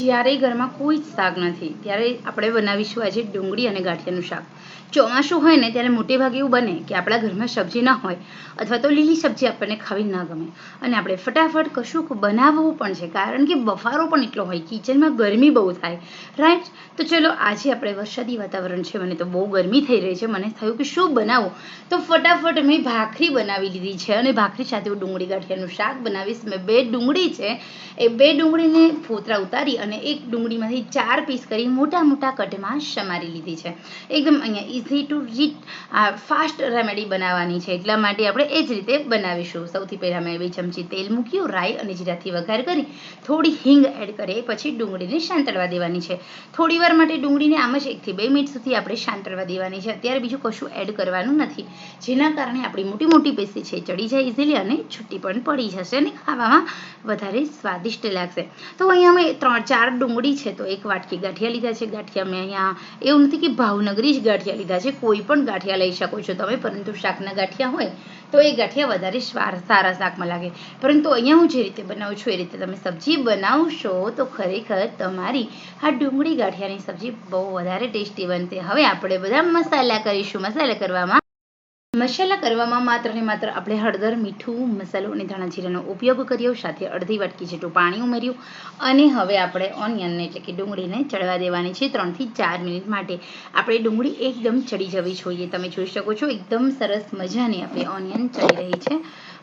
જ્યારે ઘરમાં કોઈ જ શાક નથી, ત્યારે આપણે બનાવીશું આજે ડુંગળી અને ગાંઠિયાનું શાક. ચોમાસું હોય ને, ત્યારે મોટે ભાગે એવું બને કે આપણા ઘરમાં સબ્જી ના હોય અથવા તો લીલી સબ્જી આપણને ખાવી ના ગમે. અને આપણે ફટાફટ કશુંક બનાવવું પણ છે, કારણ કે બફારો પણ એટલો હોય, કિચનમાં ગરમી બહુ થાય. રાઈટ તો ચલો, આજે આપણે વરસાદી વાતાવરણ છે, મને તો બહુ ગરમી થઈ રહી છે. મને થયું કે શું બનાવું? તો ફટાફટ મેં ભાખરી બનાવી લીધી છે અને ભાખરી સાથે હું ડુંગળી, ગાંઠિયાનું શાક બનાવીશ. મેં બે ડુંગળી છે, એ બે ડુંગળીને ફોતરા ઉતારી અને એક ડુંગળીમાંથી ચાર પીસ કરી મોટા મોટા કટમાં સમારી લીધી છે. એકદમ અહીંયા easy to treat fast remedy બનાવવાની છે. એટલા માટે આપણે એ જ રીતે બનાવીશું. સૌથી પહેલાં મેં બે ચમચી તેલ મૂક્યું, રાઈ અને જીરાથી વઘાર કરી, થોડી હિંગ એડ કરી, પછી ડુંગળીને શાંતળવા દેવાની છે. થોડી વાર માટે ડુંગળીને આમ જ એકથી બે મિનિટ સુધી આપણે શાંતળવા દેવાની છે. અત્યારે બીજું કશું એડ કરવાનું નથી. જેના કારણે આપણી મોટી મોટી પેસ્ટી છે, ચડી જાય ઇઝીલી અને છૂટી પણ પડી જશે અને ખાવામાં વધારે સ્વાદિષ્ટ લાગશે. તો અહીંયા અમે ત્રણ ચાર ડુંગળી છે તો એક વાટકી ગાંઠિયા લીધા છે. ગાંઠિયા મેં અહીંયા, એવું નથી કે ભાવનગરી જ ગાંઠિયા લીધા છે. કોઈ પણ ગાંઠિયા લઈ શકો છો તમે, પરંતુ શાકના ગાંઠિયા હોય તો એ ગાંઠિયા વધારે સારા શાકમાં લાગે. પરંતુ અહીંયા હું જે રીતે બનાવું છું એ રીતે તમે સબ્જી બનાવશો તો ખરેખર તમારી આ ડુંગળી ગાંઠિયાની સબ્જી બહુ વધારે ટેસ્ટી બનશે. હવે આપણે બધા મસાલા કરીશું. મસાલા કરવામાં મસાલા કરવામાં માત્ર ને માત્ર આપણે હળદર, મીઠું, મસાલો અને ધાણા જીરાનો ઉપયોગ કર્યો. સાથે અડધી વાટકી જેટલું પાણી ઉમેર્યું અને હવે આપણે ઓનિયનને એટલે કે ડુંગળીને ચડવા દેવાની છે ત્રણથી ચાર મિનિટ માટે. આપણે ડુંગળી એકદમ ચડી જવી જોઈએ. તમે જોઈ શકો છો, એકદમ સરસ મજાની આપણે ઓનિયન ચડી રહી છે.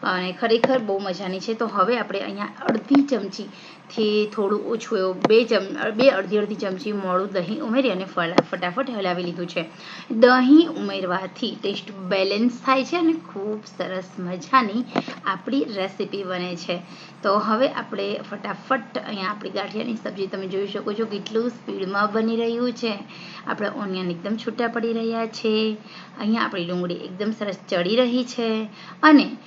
અને ખરેખર બહુ મજાની છે. તો હવે આપણે અહીંયા અડધી ચમચીથી થોડું ઓછું એવું બે ચમ, બે અડધી અડધી ચમચી મોડું દહીં ઉમેરી અને ફટાફટ હલાવી લીધું છે. દહીં ઉમેરવાથી ટેસ્ટ બેલેન્સ થાય છે અને ખૂબ સરસ મજાની આપણી રેસીપી બને છે. તો હવે આપણે ફટાફટ અહીંયા આપણી ગાંઠિયાની સબ્જી તમે જોઈ શકો છો કેટલું સ્પીડમાં બની રહ્યું છે. આપણે ઓનિયન એકદમ છૂટા પડી રહ્યા છે. અહીંયા આપણી ડુંગળી એકદમ સરસ ચડી રહી છે. અને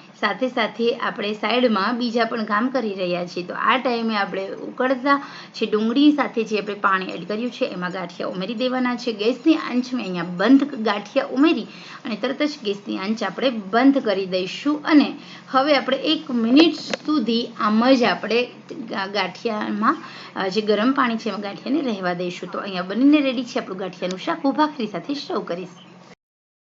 સાથે સાથે આપણે સાઈડમાં બીજા પણ કામ કરી રહ્યા છીએ. તો આ ટાઈમે આપણે ઉકળતા જે ડુંગળી સાથે જે આપણે પાણી એડ કર્યું છે, એમાં ગાંઠિયા ઉમેરી દેવાના છે. ગેસની આંચ મેં અહીંયા બંધ ગાંઠિયા ઉમેરી અને તરત જ ગેસની આંચ આપણે બંધ કરી દઈશું અને હવે આપણે એક મિનિટ સુધી આમ જ આપણે ગાંઠિયામાં જે ગરમ પાણી છે એમાં ગાંઠિયાને રહેવા દઈશું. તો અહીંયા બનીને રેડી છે આપણું ગાંઠિયાનું શાક. ભાખરી સાથે સર્વ કરીશ.